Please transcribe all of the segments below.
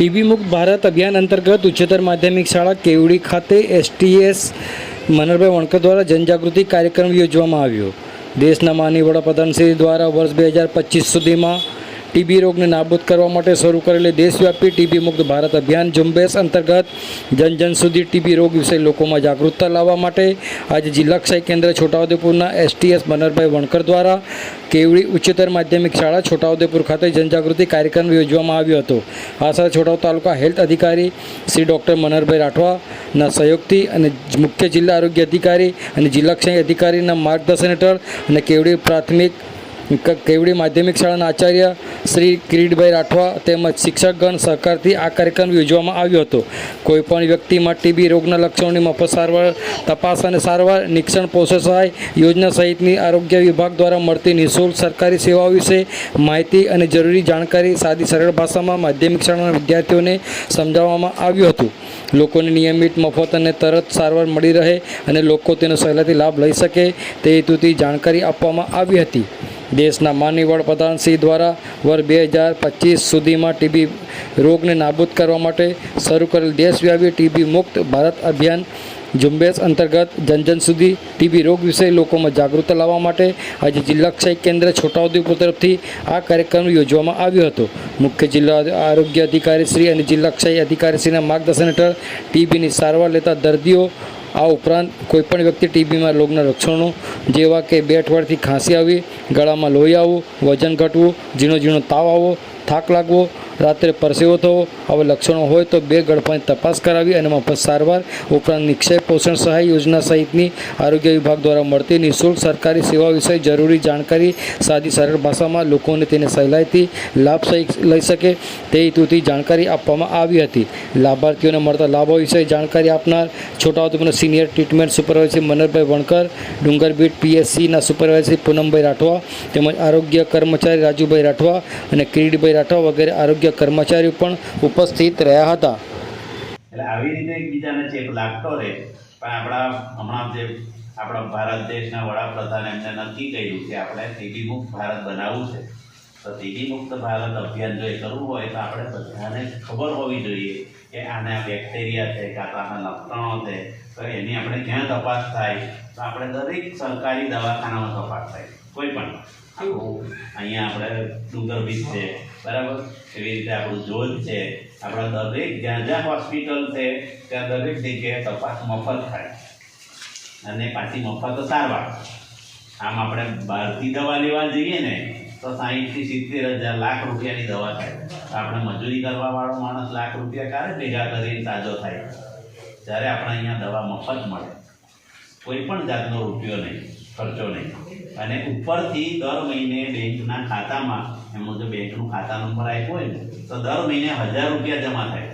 TB મુક્ત ભારત અભિયાન અંતર્ગત ઉચ્ચતર માધ્યમિક શાળા કેવડી ખાતે એસટીએસ મનરભાઈ વણકર દ્વારા જનજાગૃતિ કાર્યક્રમ યોજવામાં આવ્યો. દેશના માનનીય વડાપ્રધાન શ્રી દ્વારા વર્ષ બે હજાર પચીસ સુધીમાં ટીબી રોગને નાબૂદ કરવા માટે શરૂ કરેલી દેશવ્યાપી ટીબી મુક્ત ભારત અભિયાન ઝુંબેશ અંતર્ગત જન જન સુધી ટીબી રોગ વિશે લોકોમાં જાગૃતતા લાવવા માટે આજે જિલ્લા ક્ષય કેન્દ્ર છોટાઉદેપુરના એસટીએસ મનરભાઈ વણકર દ્વારા કેવડી ઉચ્ચતર માધ્યમિક શાળા છોટાઉદેપુર ખાતે જનજાગૃતિ કાર્યક્રમ યોજવામાં આવ્યો હતો. આ સાથે છોટાઉ તાલુકા હેલ્થ અધિકારી શ્રી ડૉક્ટર મનરભાઈ રાઠવાના સહયોગથી અને મુખ્ય જિલ્લા આરોગ્ય અધિકારી અને જિલ્લા ક્ષય અધિકારીના માર્ગદર્શન હેઠળ અને કેવડી પ્રાથમિક કેવડી માધ્યમિક શાળાના આચાર્ય શ્રી કિરીટભાઈ રાઠવા તેમજ શિક્ષકગણ સહકારથી આ કાર્યક્રમ યોજવામાં આવ્યો હતો. કોઈપણ વ્યક્તિમાં ટીબી રોગના લક્ષણોની મફત સારવાર, તપાસ અને સારવાર, નિક્ષણ પોષણ સહાય યોજના સહિતની આરોગ્ય વિભાગ દ્વારા મળતી નિઃશુલ્ક સરકારી સેવાઓ વિશે માહિતી અને જરૂરી જાણકારી સાદી સરળ ભાષામાં માધ્યમિક શાળાના વિદ્યાર્થીઓને સમજાવવામાં આવ્યું હતું. લોકોને નિયમિત મફત અને તરત સારવાર મળી રહે અને લોકો તેનો સહેલાઈથી લાભ લઈ શકે તે હેતુથી જાણકારી આપવામાં આવી હતી. દેશના માનનીય વડાપ્રધાન શ્રી દ્વારા વર્ષ બે હજાર પચીસ સુધીમાં ટીબી રોગને નાબૂદ કરવા માટે શરૂ કરેલ દેશવ્યાપી ટીબી મુક્ત ભારત અભિયાન ઝુંબેશ અંતર્ગત જન જન સુધી ટીબી રોગ વિશે લોકોમાં જાગૃતતા લાવવા માટે આજે જિલ્લા ક્ષય કેન્દ્ર છોટાઉદેપુર તરફથી આ કાર્યક્રમ યોજવામાં આવ્યો હતો. મુખ્ય જિલ્લા આરોગ્ય અધિકારી શ્રી અને જિલ્લા ક્ષય અધિકારીશ્રીના માર્ગદર્શન હેઠળ ટીબીની સારવાર લેતા દર્દીઓ આ ઉપરાંત કોઈપણ વ્યક્તિ ટીબીમાં રોગના લક્ષણો જેવા કે બે અઠવાડિયાથી ખાંસી આવી, ગળામાં લોહી આવવું, વજન ઘટવું, ઝીણો ઝીણો તાવ આવવો, થાક લાગવો રાત્રે પરસેવો થવો, આવા લક્ષણો હોય તો બે ગળફાની તપાસ કરાવી અને મફત સારવાર ઉપરાંત નિક્ષેપ પોષણ સહાય યોજના સહિતની આરોગ્ય વિભાગ દ્વારા મળતી નિઃશુલ્ક સરકારી સેવા વિશે જરૂરી જાણકારી સાદી સરળ ભાષામાં લોકોને તેને સહેલાઈથી લાભ લઈ શકે તે હેતુથી જાણકારી આપવામાં આવી હતી. લાભાર્થીઓને મળતા લાભો વિશે જાણકારી આપનાર છોટાઉદેપુરના senior treatment supervisor Manarbhai Vankar, Dungarbit પીએસસીના supervisor Poonambhai Rathwa તેમજ આરોગ્ય કર્મચારી રાજુભાઈ રાઠવા અને કિરીટભાઈ રાઠવા વગેરે આરોગ્ય કર્મચારીઓ પણ ઉપસ્થિત રહ્યા હતા. એટલે આવી રીતે એકબીજાને ચેપ લાગતો રહે, પણ આપણા હમણાં જે આપણા ભારત દેશના વડાપ્રધાન એમને નક્કી કર્યું કે આપણે ટીબી મુક્ત ભારત બનાવવું છે. તો ટીબી મુક્ત ભારત અભિયાન જો કરવું હોય તો આપણે બધાને ખબર હોવી જોઈએ કે આને બેક્ટેરિયા છે કાં તો આના લક્ષણો છે, તો એની આપણે ક્યાં તપાસ થાય? તો આપણે દરેક સરકારી દવાખાનામાં તપાસ થાય, કોઈ પણ. અહીંયા આપણે ડુંગર બીચ છે, બરાબર? એવી રીતે આપણું જોધ છે, આપણા દરેક, જ્યાં જ્યાં હોસ્પિટલ છે, ત્યાં દરેક જગ્યાએ તપાસ મફત થાય. અને પાછી મફત સારવાર. આમ આપણે બહારથી દવા લેવા જઈએ ને તો સાહીઠથી સિત્તેર હજાર લાખ રૂપિયાની દવા થાય. તો આપણે મજૂરી કરવા વાળો માણસ લાખ રૂપિયા ક્યારે ભેગા કરીને તાજો થાય. જ્યારે આપણે અહીંયા દવા મફત મળે. કોઈ પણ જાતનો રૂપિયો નહીં ખર્ચો નહીં. અને ઉપરથી દર મહિને બેંકના ખાતામાં એમનો જો બેંકનું ખાતા નંબર આપ્યો હોય ને તો દર મહિને હજાર રૂપિયા જમા થાય.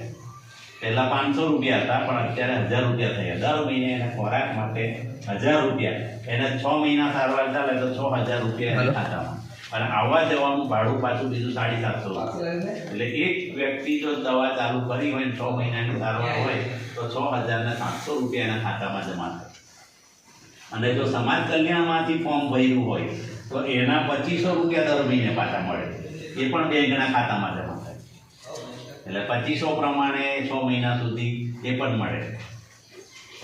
પહેલાં પાંચસો રૂપિયા હતા પણ અત્યારે હજાર રૂપિયા થયા. દર મહિને એના ખોરાક માટે હજાર રૂપિયા. એને છ મહિના સારવાર ચાલે તો છ હજાર રૂપિયા એના ખાતામાં. અને આવવા જવાનું ભાડું પાછું બીજું સાડી સાતસો. એટલે એક વ્યક્તિ જો દવા ચાલુ કરી હોય છ મહિનાની સારવાર હોય તો છ હજાર ને સાતસો રૂપિયા એના ખાતામાં જમા થાય. અને જો સમાજ કલ્યાણમાંથી ફોર્મ ભર્યું હોય તો એના પચીસો રૂપિયા દર મહિને પાછા મળે. એ પણ બે ગણા ખાતામાં જમા થાય. એટલે પચીસો પ્રમાણે છ મહિના સુધી એ પણ મળે.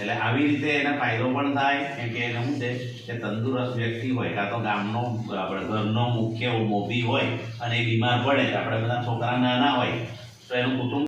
એટલે આવી રીતે એને ફાયદો પણ થાય, કેમ કે એને શું છે કે તંદુરસ્ત વ્યક્તિ હોય, કાં તો ગામનો, આપણે ઘરનો મુખ્ય મોભી હોય અને એ બીમાર પડે આપણે બધા છોકરા નાના હોય, તો એનું કુટુંબ